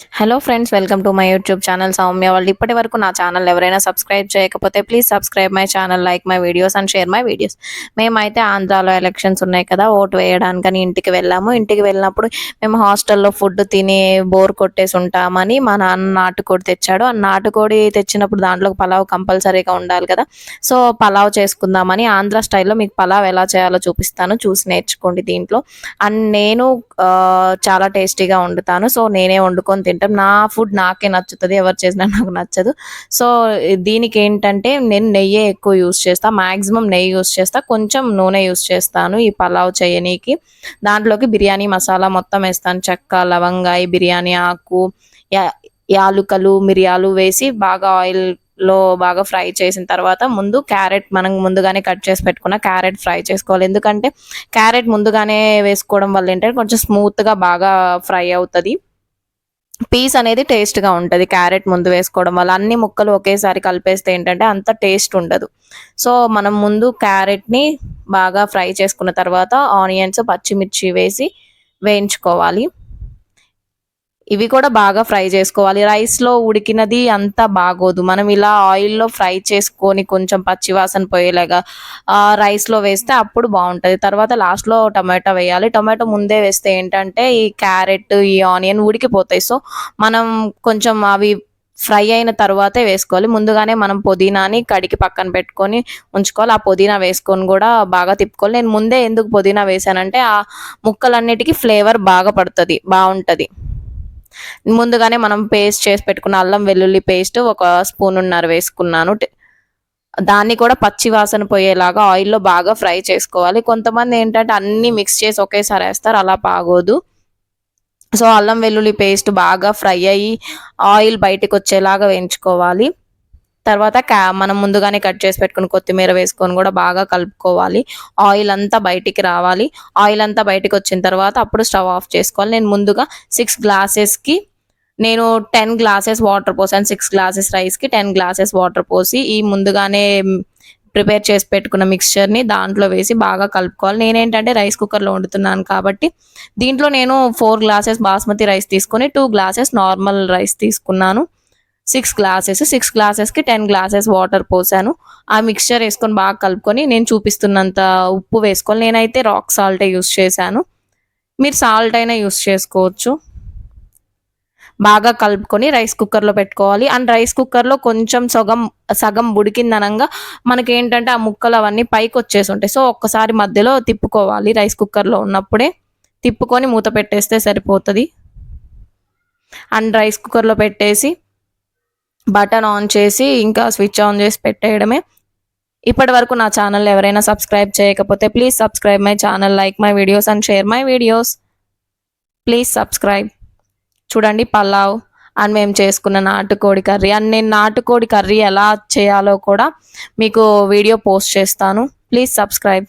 Hello friends welcome to my YouTube channel Soumya వాళ్ళు ఇప్పటి వరకు నా ఛానల్ ఎవరైనా సబ్స్క్రైబ్ చేయకపోతే please subscribe my channel like my videos and share my videos మేమైతే ఆంధ్రాలో ఎలక్షన్స్ ఉన్నాయి కదా ఓటు వేయడానికని ఇంటికి వెళ్ళాము. ఇంటికి వెళ్ళినప్పుడు మేము హాస్టల్లో ఫుడ్ తిని బోర్ కొట్టేసి ఉంటామని మా నాన్న నాటుకోడి తెచ్చాడు. ఆ నాటుకోడి తెచ్చినప్పుడు దాంట్లో పలావ్ కంపల్సరీగా ఉండాలి కదా. సో పలావ్ చేసుకుందామని ఆంధ్ర స్టైల్లో మీకు పలావ్ ఎలా చేయాలో చూపిస్తాను. చూసి నేర్చుకోండి దీంట్లో. అండ్ నేను చాలా టేస్టీగా వండుతాను. సో నేనే వండుకొని తింటాం. నా ఫుడ్ నాకే నచ్చుతుంది ఎవరు చేసినా నాకు నచ్చదు. సో దీనికి ఏంటంటే నేను నెయ్యే ఎక్కువ యూస్ చేస్తాను మ్యాక్సిమం నెయ్యి యూస్ చేస్తా. కొంచెం నూనె యూస్ చేస్తాను ఈ పలావ్ చేయనీకి. దాంట్లోకి బిర్యానీ మసాలా మొత్తం వేస్తాను. చెక్క లవంగాయి బిర్యానీ ఆకు యాలుకలు మిరియాలు వేసి బాగా ఆయిల్లో బాగా ఫ్రై చేసిన తర్వాత ముందు క్యారెట్ మనం ముందుగానే కట్ చేసి పెట్టుకున్న క్యారెట్ ఫ్రై చేసుకోవాలి. ఎందుకంటే క్యారెట్ ముందుగానే వేసుకోవడం వల్ల ఏంటంటే కొంచెం స్మూత్గా బాగా ఫ్రై అవుతుంది. పీస్ అనేది టేస్ట్గా ఉంటుంది. క్యారెట్ ముందు వేసుకోవడం వల్ల అన్ని ముక్కలు ఒకేసారి కలిపేస్తే ఏంటంటే అంత టేస్ట్ ఉండదు. సో మనం ముందు క్యారెట్ని బాగా ఫ్రై చేసుకున్న తర్వాత ఆనియన్స్ పచ్చిమిర్చి వేసి వేయించుకోవాలి. ఇవి కూడా బాగా ఫ్రై చేసుకోవాలి. రైస్లో ఉడికినది అంత బాగోదు. మనం ఇలా ఆయిల్లో ఫ్రై చేసుకొని కొంచెం పచ్చి వాసన పోయేలాగా రైస్లో వేస్తే అప్పుడు బాగుంటుంది. తర్వాత లాస్ట్లో టమాటా టమాటో వేయాలి. టమాటో ముందే వేస్తే ఏంటంటే ఈ క్యారెట్ ఈ ఆనియన్ ఉడికిపోతాయి. సో మనం కొంచెం అవి ఫ్రై అయిన తర్వాతే వేసుకోవాలి. ముందుగానే మనం పుదీనాని కడిగి పక్కన పెట్టుకొని ఉంచుకోవాలి. ఆ పుదీనా వేసుకొని కూడా బాగా తిప్పుకోవాలి. నేను ముందే ఎందుకు పుదీనా వేసానంటే ఆ ముక్కలన్నిటికీ ఫ్లేవర్ బాగా పడుతుంది. బాగుంటుంది. ముందుగానే మనం పేస్ట్ చేసి పెట్టుకున్న అల్లం వెల్లుల్లి పేస్ట్ ఒక స్పూన్ ఉన్నర వేసుకున్నాను. దాన్ని కూడా పచ్చి వాసన పోయేలాగా ఆయిల్లో బాగా ఫ్రై చేసుకోవాలి. కొంతమంది ఏంటంటే అన్ని మిక్స్ చేసి ఒకేసారి వేస్తారు అలా బాగోదు. సో అల్లం వెల్లుల్లి పేస్ట్ బాగా ఫ్రై అయ్యి ఆయిల్ బయటికి వచ్చేలాగా వేయించుకోవాలి. తర్వాత క్యా మనం ముందుగానే కట్ చేసి పెట్టుకుని కొత్తిమీర వేసుకొని కూడా బాగా కలుపుకోవాలి. ఆయిల్ అంతా బయటికి రావాలి. ఆయిల్ అంతా బయటికి వచ్చిన తర్వాత అప్పుడు స్టవ్ ఆఫ్ చేసుకోవాలి. నేను ముందుగా సిక్స్ గ్లాసెస్కి నేను టెన్ గ్లాసెస్ వాటర్ పోసాను సిక్స్ గ్లాసెస్ రైస్కి టెన్ గ్లాసెస్ వాటర్ పోసి ఈ ముందుగానే ప్రిపేర్ చేసి పెట్టుకున్న మిక్స్చర్ని దాంట్లో వేసి బాగా కలుపుకోవాలి. నేనేంటంటే రైస్ కుక్కర్లో వండుతున్నాను కాబట్టి దీంట్లో నేను ఫోర్ గ్లాసెస్ బాస్మతి రైస్ తీసుకొని టూ గ్లాసెస్ నార్మల్ రైస్ తీసుకున్నాను. సిక్స్ గ్లాసెస్ సిక్స్ గ్లాసెస్కి టెన్ గ్లాసెస్ వాటర్ పోసాను. ఆ మిక్స్చర్ వేసుకొని బాగా కలుపుకొని నేను చూపిస్తున్నంత ఉప్పు వేసుకొని నేనైతే రాక్ సాల్టే యూస్ చేశాను. మీరు సాల్ట్ అయినా యూస్ చేసుకోవచ్చు. బాగా కలుపుకొని రైస్ కుక్కర్లో పెట్టుకోవాలి. అండ్ రైస్ కుక్కర్లో కొంచెం సగం సగం ఉడికిందనంగా మనకి ఏంటంటే ఆ ముక్కలు అవన్నీ పైకి వచ్చేసి ఉంటాయి. సో ఒక్కసారి మధ్యలో తిప్పుకోవాలి రైస్ కుక్కర్లో ఉన్నప్పుడే. తిప్పుకొని మూత పెట్టేస్తే సరిపోతుంది. అండ్ రైస్ కుక్కర్లో పెట్టేసి బటన్ ఆన్ చేసి ఇంకా స్విచ్ ఆన్ చేసి పెట్టేయడమే. ఇప్పటి వరకు నా ఛానల్ ఎవరైనా సబ్స్క్రైబ్ చేయకపోతే please subscribe my channel like my videos and share my videos. Please subscribe. చూడండి పలావ్ అండ్ మేము చేసుకున్న నాటుకోడి కర్రీ. అండ్ నేను నాటుకోడి కర్రీ ఎలా చేయాలో కూడా మీకు వీడియో పోస్ట్ చేస్తాను. Please subscribe.